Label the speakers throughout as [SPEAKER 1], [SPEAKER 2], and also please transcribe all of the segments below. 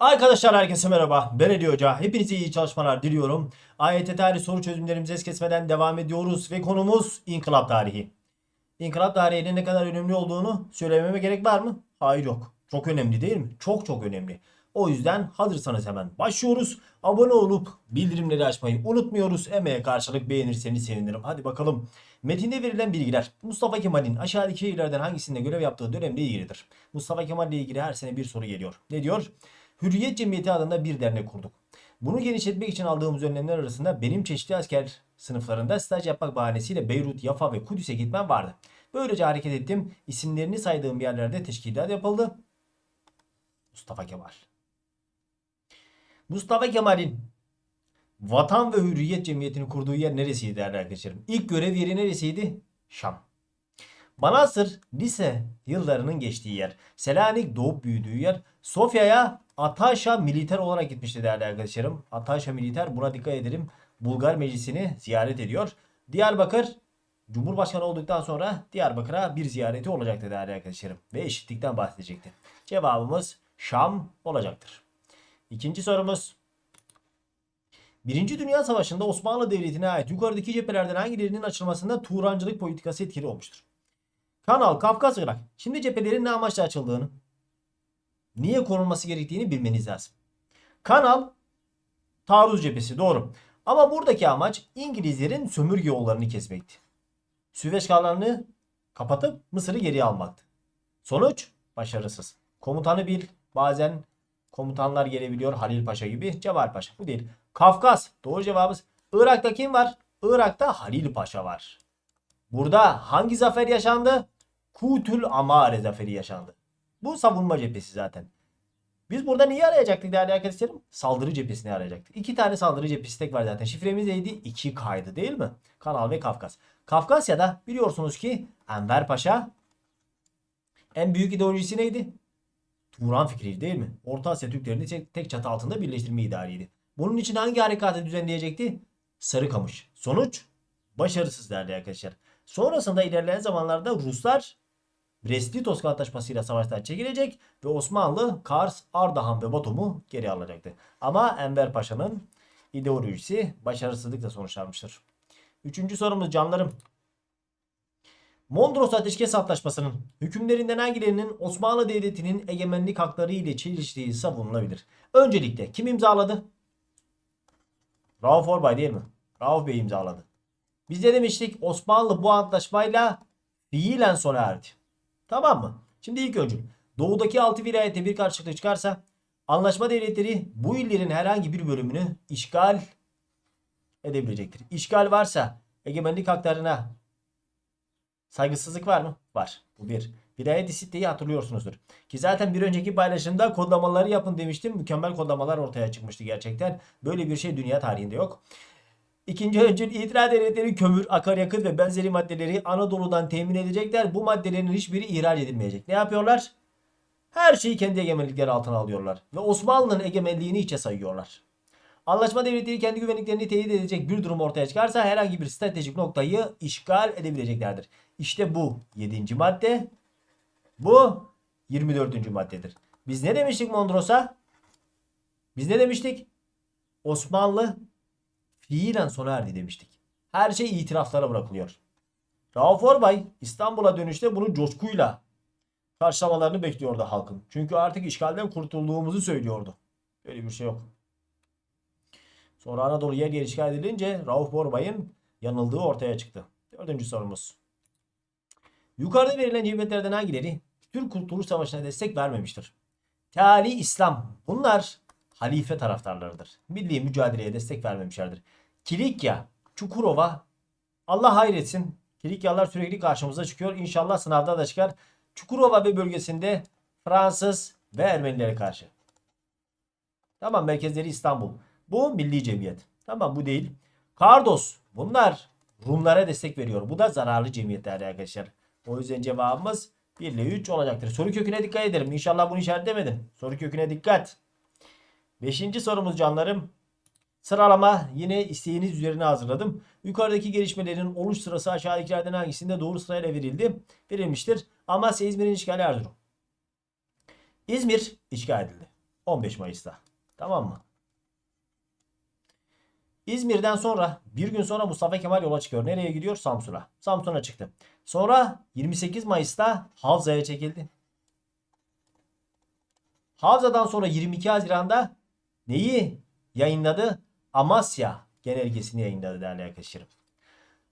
[SPEAKER 1] Arkadaşlar herkese merhaba. Ben Ali Hoca. Hepinize iyi çalışmalar diliyorum. AYT tarihi soru çözümlerimize es kesmeden devam ediyoruz ve konumuz inkılap tarihi. İnkılap tarihinin ne kadar önemli olduğunu söylememe gerek var mı? Hayır yok. Çok önemli değil mi? Çok çok önemli. O yüzden hazırsanız hemen başlıyoruz. Abone olup bildirimleri açmayı unutmuyoruz. Emeğe karşılık beğenirseniz sevinirim. Hadi bakalım. Metinde verilen bilgiler Mustafa Kemal'in aşağıdaki şehirlerden hangisinde görev yaptığı dönemle ilgilidir. Mustafa Kemal ile ilgili her sene bir soru geliyor. Ne diyor? Hürriyet Cemiyeti adında bir dernek kurduk. Bunu genişletmek için aldığımız önlemler arasında benim çeşitli asker sınıflarında staj yapmak bahanesiyle Beyrut, Yafa ve Kudüs'e gitmem vardı. Böylece hareket ettim. İsimlerini saydığım yerlerde teşkilat yapıldı. Mustafa Kemal. Mustafa Kemal'in Vatan ve Hürriyet Cemiyeti'ni kurduğu yer neresiydi değerli arkadaşlarım? İlk görev yeri neresiydi? Şam. Manastır lise yıllarının geçtiği yer. Selanik doğup büyüdüğü yer. Sofya'ya Ataşa militer olarak gitmişti değerli arkadaşlarım. Ataşa militer buna dikkat edelim. Bulgar meclisini ziyaret ediyor. Diyarbakır Cumhurbaşkanı olduktan sonra Diyarbakır'a bir ziyareti olacaktı değerli arkadaşlarım. Ve eşitlikten bahsedecekti. Cevabımız Şam olacaktır. İkinci sorumuz. Birinci Dünya Savaşı'nda Osmanlı Devleti'ne ait yukarıdaki cephelerden hangilerinin açılmasında Turancılık politikası etkili olmuştur? Kanal, Kafkas, Irak. Şimdi cephelerin ne amaçla açıldığını, niye korunması gerektiğini bilmeniz lazım. Kanal, taarruz cephesi doğru. Ama buradaki amaç İngilizlerin sömürge yollarını kesmekti. Süveyş kanalını kapatıp Mısır'ı geriye almaktı. Sonuç başarısız. Komutanı bil. Bazen komutanlar gelebiliyor. Halil Paşa gibi. Cemal Paşa. Bu değil. Kafkas. Doğru cevabımız. Irak'ta kim var? Irak'ta Halil Paşa var. Burada hangi zafer yaşandı? Kutül Amare zaferi yaşandı. Bu savunma cephesi zaten. Biz burada neyi arayacaktık değerli arkadaşlarım? Saldırı cephesini arayacaktık. İki tane saldırı cephesi tek var zaten. Şifremiz neydi? 2 kaydı değil mi? Kanal ve Kafkas. Kafkasya'da biliyorsunuz ki Enver Paşa en büyük ideolojisi neydi? Turan fikriydi değil mi? Orta Asya Türklerini tek çatı altında birleştirme idealiydi. Bunun için hangi harekatı düzenleyecekti? Sarıkamış. Sonuç başarısız değerli arkadaşlar. Sonrasında ilerleyen zamanlarda Ruslar Brest-Litovsk Antlaşması'yla savaştan çekilecek ve Osmanlı Kars, Ardahan ve Batum'u geri alacaktı. Ama Enver Paşa'nın ideolojisi başarısızlıkla sonuçlanmıştır. Üçüncü sorumuz canlarım. Mondros Ateşkes Antlaşması'nın hükümlerinden hangilerinin Osmanlı Devleti'nin egemenlik hakları ile çeliştiği savunulabilir? Öncelikle kim imzaladı? Rauf Orbay değil mi? Rauf Bey imzaladı. Biz de demiştik Osmanlı bu antlaşmayla fiilen sona erdi. Tamam mı? Şimdi ilk önce doğudaki 6 vilayette bir karşılıklı çıkarsa anlaşma devletleri bu illerin herhangi bir bölümünü işgal edebilecektir. İşgal varsa egemenlik haklarına saygısızlık var mı? Var. Bu bir. Vilayet siteyi hatırlıyorsunuzdur. Ki zaten bir önceki paylaşımda kodlamaları yapın demiştim. Mükemmel kodlamalar ortaya çıkmıştı gerçekten. Böyle bir şey dünya tarihinde yok. İkinci öncül itiraz devletleri kömür, akaryakıt ve benzeri maddeleri Anadolu'dan temin edecekler. Bu maddelerin hiçbiri ihraç edilmeyecek. Ne yapıyorlar? Her şeyi kendi egemenlikleri altına alıyorlar. Ve Osmanlı'nın egemenliğini içe sayıyorlar. Anlaşma devletleri kendi güvenliklerini teyit edecek bir durum ortaya çıkarsa herhangi bir stratejik noktayı işgal edebileceklerdir. İşte bu 7. madde. Bu 24. maddedir. Biz ne demiştik Mondros'a? Biz ne demiştik? Osmanlı fiilen sona erdi demiştik. Her şey itiraflara bırakılıyor. Rauf Orbay İstanbul'a dönüşte bunu coşkuyla karşılamalarını bekliyordu halkın. Çünkü artık işgalden kurtulduğumuzu söylüyordu. Böyle bir şey yok. Sonra Anadolu yer yer işgal edilince Rauf Orbay'ın yanıldığı ortaya çıktı. Dördüncü sorumuz. Yukarıda verilen cemiyetlerden hangileri Türk Kurtuluş Savaşı'na destek vermemiştir? Teali İslam. Bunlar halife taraftarlarıdır. Milli mücadeleye destek vermemişlerdir. Kilikya, Çukurova Allah hayretsin. Kilikyalılar sürekli karşımıza çıkıyor. İnşallah sınavda da çıkar. Çukurova ve bölgesinde Fransız ve Ermenilere karşı. Tamam merkezleri İstanbul. Bu milli cemiyet. Tamam bu değil. Kardos. Bunlar Rumlara destek veriyor. Bu da zararlı cemiyetler arkadaşlar. O yüzden cevabımız 1 ile 3 olacaktır. Soru köküne dikkat edelim. İnşallah bunu işaretlemedim. Soru köküne dikkat. Beşinci sorumuz canlarım. Sıralama yine isteğiniz üzerine hazırladım. Yukarıdaki gelişmelerin oluş sırası aşağıdakilerden hangisinde doğru sırayla verildi? Verilmiştir. Amasya İzmir'in işgali Erzurum. İzmir işgal edildi. 15 Mayıs'ta. Tamam mı? İzmir'den sonra bir gün sonra Mustafa Kemal yola çıkıyor. Nereye gidiyor? Samsun'a. Samsun'a çıktı. Sonra 28 Mayıs'ta Havza'ya çekildi. Havza'dan sonra 22 Haziran'da neyi yayınladı? Amasya genelgesini yayınladı değerli arkadaşlarım.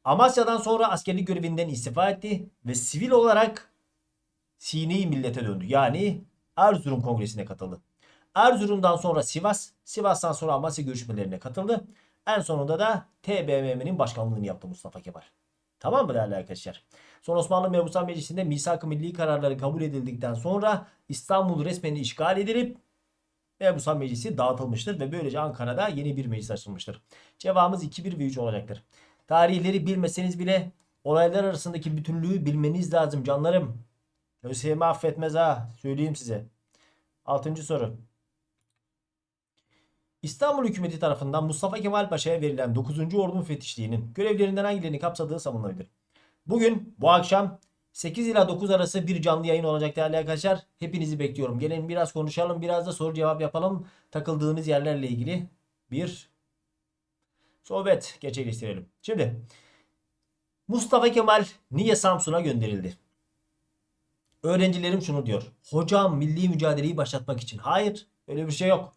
[SPEAKER 1] Amasya'dan sonra askerlik görevinden istifa etti ve sivil olarak Sine-i Millet'e döndü. Yani Erzurum Kongresi'ne katıldı. Erzurum'dan sonra Sivas, Sivas'tan sonra Amasya görüşmelerine katıldı. En sonunda da TBMM'nin başkanlığını yaptı Mustafa Kemal. Tamam mı değerli arkadaşlar? Sonra Osmanlı Mebusan Meclisi'nde misak-ı milli kararları kabul edildikten sonra İstanbul resmen işgal edilip Mebusan Meclisi dağıtılmıştır ve böylece Ankara'da yeni bir meclis açılmıştır. Cevabımız 2, 1 ve 3 olacaktır. Tarihleri bilmeseniz bile olaylar arasındaki bütünlüğü bilmeniz lazım canlarım. ÖSYM affetmez ha. Söyleyeyim size. Altıncı soru. İstanbul hükümeti tarafından Mustafa Kemal Paşa'ya verilen 9. Ordu müfettişliğinin görevlerinden hangilerini kapsadığı savunulabilir. Bugün bu akşam 8 ila 9 arası bir canlı yayın olacak değerli arkadaşlar. Hepinizi bekliyorum. Gelin biraz konuşalım. Biraz da soru cevap yapalım. Takıldığınız yerlerle ilgili bir sohbet gerçekleştirelim. Şimdi Mustafa Kemal niye Samsun'a gönderildi? Öğrencilerim şunu diyor. Hocam milli mücadeleyi başlatmak için. Hayır öyle bir şey yok.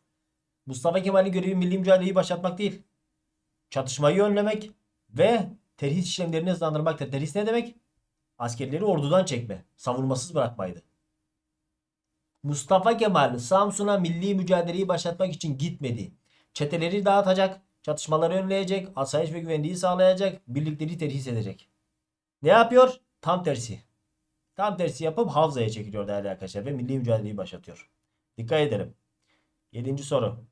[SPEAKER 1] Mustafa Kemal'in görevi milli mücadeleyi başlatmak değil. Çatışmayı önlemek ve terhis işlemlerini hızlandırmaktır. Terhis ne demek? Askerleri ordudan çekme. Savunmasız bırakmaydı. Mustafa Kemal Samsun'a milli mücadeleyi başlatmak için gitmedi. Çeteleri dağıtacak, çatışmaları önleyecek, asayiş ve güvenliği sağlayacak, birlikleri terhis edecek. Ne yapıyor? Tam tersi. Tam tersi yapıp Havza'ya çekiliyor değerli arkadaşlar ve milli mücadeleyi başlatıyor. Dikkat edelim. Yedinci soru.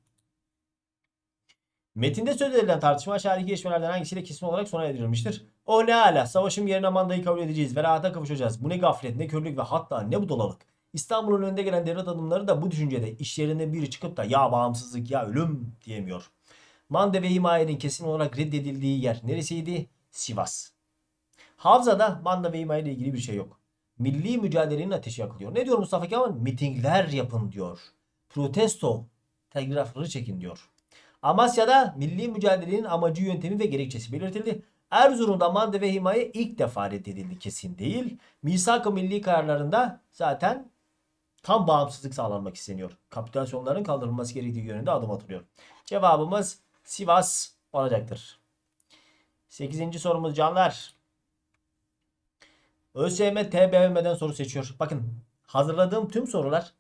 [SPEAKER 1] Metinde söz edilen tartışma aşağıdaki gelişmelerden hangisiyle kesin olarak sona erdirilmiştir? O ne ala. Savaşın yerine mandayı kabul edeceğiz ve rahata kavuşacağız. Bu ne gaflet, ne körlük ve hatta ne budalalık. İstanbul'un önde gelen devlet adımları da bu düşüncede işlerinde biri çıkıp da ya bağımsızlık ya ölüm diyemiyor. Manda ve himayenin kesin olarak reddedildiği yer neresiydi? Sivas. Havza'da manda ve ile ilgili bir şey yok. Milli mücadelenin ateşi yakılıyor. Ne diyor Mustafa Kemal? Mitingler yapın diyor. Protesto, telgrafları çekin diyor. Amasya'da milli mücadelenin amacı, yöntemi ve gerekçesi belirtildi. Erzurum'da manda ve himaye ilk defa reddedildi kesin değil. Misak-ı milli kararlarında zaten tam bağımsızlık sağlanmak isteniyor. Kapitülasyonların kaldırılması gerektiği yönünde adım atılıyor. Cevabımız Sivas olacaktır. 8. sorumuz canlar. ÖSYM TBMM'den soru seçiyor. Bakın hazırladığım tüm sorular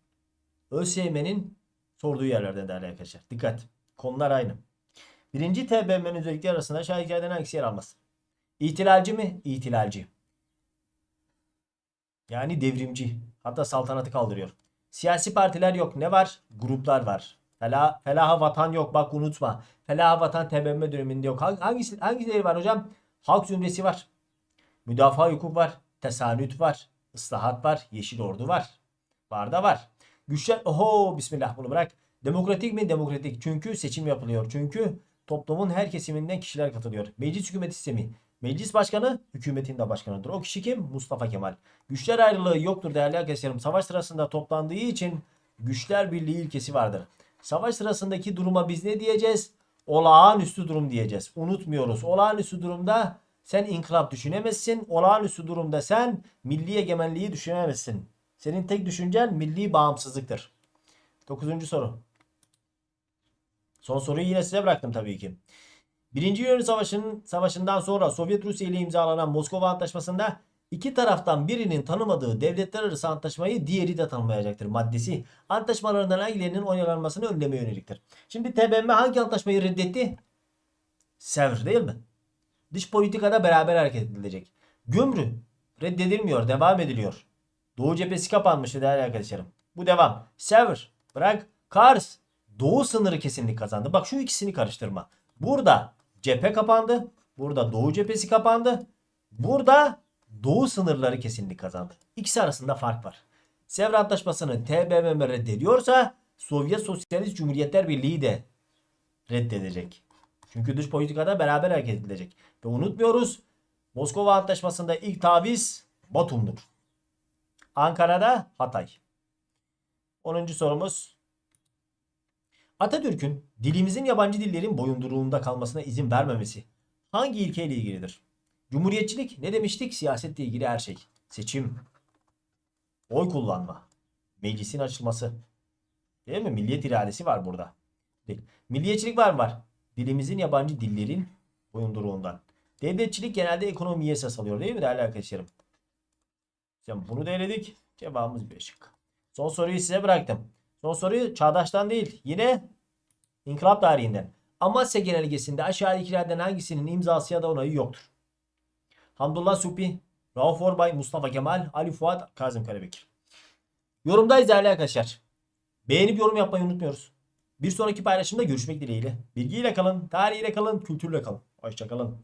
[SPEAKER 1] ÖSYM'nin sorduğu yerlerden değerli arkadaşlar. Dikkat. Konular aynı. Birinci TBMM'nin özellikleri arasında aşağıdakilerden hangisi yer almaz? İhtilalci mi? İhtilalci. Yani devrimci. Hatta saltanatı kaldırıyor. Siyasi partiler yok. Ne var? Gruplar var. Fela, felaha vatan yok. Bak unutma. Felaha vatan TBMM döneminde yok. Hangisi, hangileri var hocam? Halk zümresi var. Müdafaa hukuk var. Tesanüt var. ıslahat var. Yeşil ordu var. Var da var. Güçler oho bismillah bunu bırak. Demokratik mi? Demokratik. Çünkü seçim yapılıyor. Çünkü toplumun her kesiminden kişiler katılıyor. Meclis hükümet sistemi. Meclis başkanı hükümetin de başkanıdır. O kişi kim? Mustafa Kemal. Güçler ayrılığı yoktur değerli arkadaşlarım. Savaş sırasında toplandığı için güçler birliği ilkesi vardır. Savaş sırasındaki duruma biz ne diyeceğiz? Olağanüstü durum diyeceğiz. Unutmuyoruz. Olağanüstü durumda sen inkılap düşünemezsin. Olağanüstü durumda sen milli egemenliği düşünemezsin. Senin tek düşüncen milli bağımsızlıktır. Dokuzuncu soru. Son soruyu yine size bıraktım tabii ki. Birinci Yunan Savaşı'nın savaşından sonra Sovyet Rusya ile imzalanan Moskova Antlaşması'nda iki taraftan birinin tanımadığı devletler arası antlaşmayı diğeri de tanımayacaktır maddesi. Antlaşmalarından hangilerinin onaylanmasını önlemeye yöneliktir. Şimdi TBMM hangi antlaşmayı reddetti? Sevr değil mi? Dış politikada beraber hareket edilecek. Gümrü reddedilmiyor, devam ediliyor. Doğu cephesi kapanmıştı değerli arkadaşlarım. Bu devam. Sevr, bırak, Kars, Doğu sınırı kesinlik kazandı. Bak şu ikisini karıştırma. Burada cephe kapandı. Burada Doğu cephesi kapandı. Burada Doğu sınırları kesinlik kazandı. İkisi arasında fark var. Sevr Antlaşması'nı TBMM reddediyorsa Sovyet Sosyalist Cumhuriyetler Birliği de reddedecek. Çünkü dış politikada beraber hareket edilecek. Ve unutmuyoruz Moskova Antlaşması'nda ilk taviz Batum'dur. Ankara'da Hatay. 10. sorumuz Atatürk'ün dilimizin yabancı dillerin boyunduruğunda kalmasına izin vermemesi hangi ilkeyle ilgilidir? Cumhuriyetçilik ne demiştik? Siyasetle ilgili her şey. Seçim, oy kullanma, meclisin açılması. Değil mi? Milliyet iradesi var burada. Değil. Milliyetçilik var mı? Var. Dilimizin yabancı dillerin boyunduruğundan. Devletçilik genelde ekonomiye esas alıyor değil mi değerli arkadaşlarım? Bunu da eledik. Cevabımız bir şık. Son soruyu size bıraktım. Son soruyu çağdaştan değil. Yine inkılap tarihinden. Amasya Genelgesi'nde aşağıdakilerden hangisinin imzası ya da onayı yoktur? Hamdullah Supi, Rauf Orbay, Mustafa Kemal, Ali Fuat, Kazım Karabekir. Yorumdayız değerli arkadaşlar. Beğenip yorum yapmayı unutmuyoruz. Bir sonraki paylaşımda görüşmek dileğiyle. Bilgiyle kalın, tarihiyle kalın, kültürle kalın. Hoşçakalın.